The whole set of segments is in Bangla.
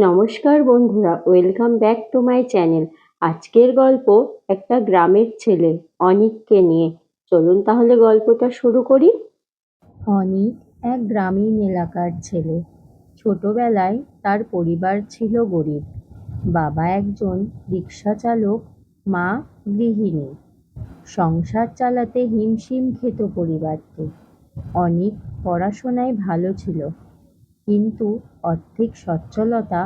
নমস্কার বন্ধুরা, welcome back to my channel. আজকের গল্প একটা গ্রামের ছেলে, অনিককে নিয়ে। চলুন তাহলে গল্পটা শুরু করি। অনিক এক গ্রামীণ এলাকার ছেলে। ছোটবেলায় তার পরিবার ছিল গরিব। বাবা একজন রিক্সা চালক, মা গৃহিণী। সংসার চালাতে হিমশিম খেত পরিবারকে। অনিক পড়াশোনায় ভালো ছিল। কিন্তু আর্থিক সচ্ছলতা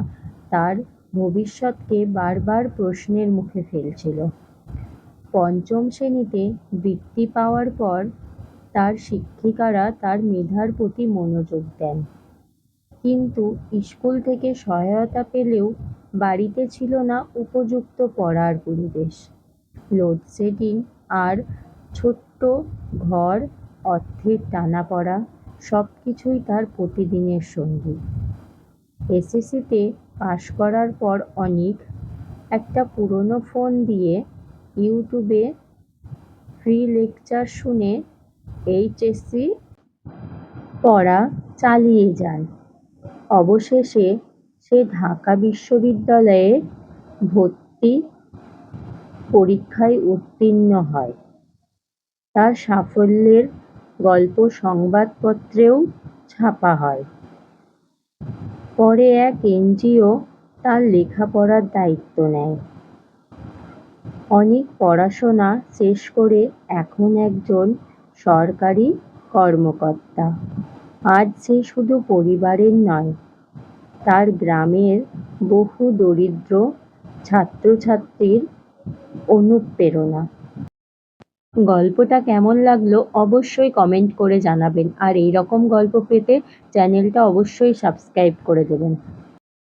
তার ভবিষ্যৎকে বারবার প্রশ্নের মুখে ফেলছিল। পঞ্চম শ্রেণীতে বৃত্তি পাওয়ার পর তার শিক্ষিকারা তার মেধার প্রতি মনোযোগ দেন। কিন্তু স্কুল থেকে সহায়তা পেলেও বাড়িতে ছিল না উপযুক্ত পড়ার পরিবেশ। লোডশেডিং আর ছোট্ট ঘর অর্থের টানাপড়া সব কিছুই তার প্রতিদিনের সঙ্গী। এসএসসিতে পাশ করার পর অনিক একটা পুরনো ফোন দিয়ে ইউটিউবে ফ্রি লেকচার শুনে এইচএসসি পড়া চালিয়ে যায়। অবশেষে সে ঢাকা বিশ্ববিদ্যালয়ে ভর্তি পরীক্ষায় উত্তীর্ণ হয়। তার সাফল্যের গল্প সংবাদপত্রেও ছাপা হয়। পরে এক এনজিও তার লেখাপড়ার দায়িত্ব নেয়। অনেক পড়াশোনা শেষ করে এখন একজন সরকারি কর্মকর্তা। আজ সে শুধু পরিবারের নয়, তার গ্রামের বহু দরিদ্র ছাত্রছাত্রীর অনুপ্রেরণা। গল্পটা কেমন লাগল অবশ্যই কমেন্ট করে জানাবেন। আর এই রকম গল্প পেতে চ্যানেলটা অবশ্যই সাবস্ক্রাইব করে দেবেন।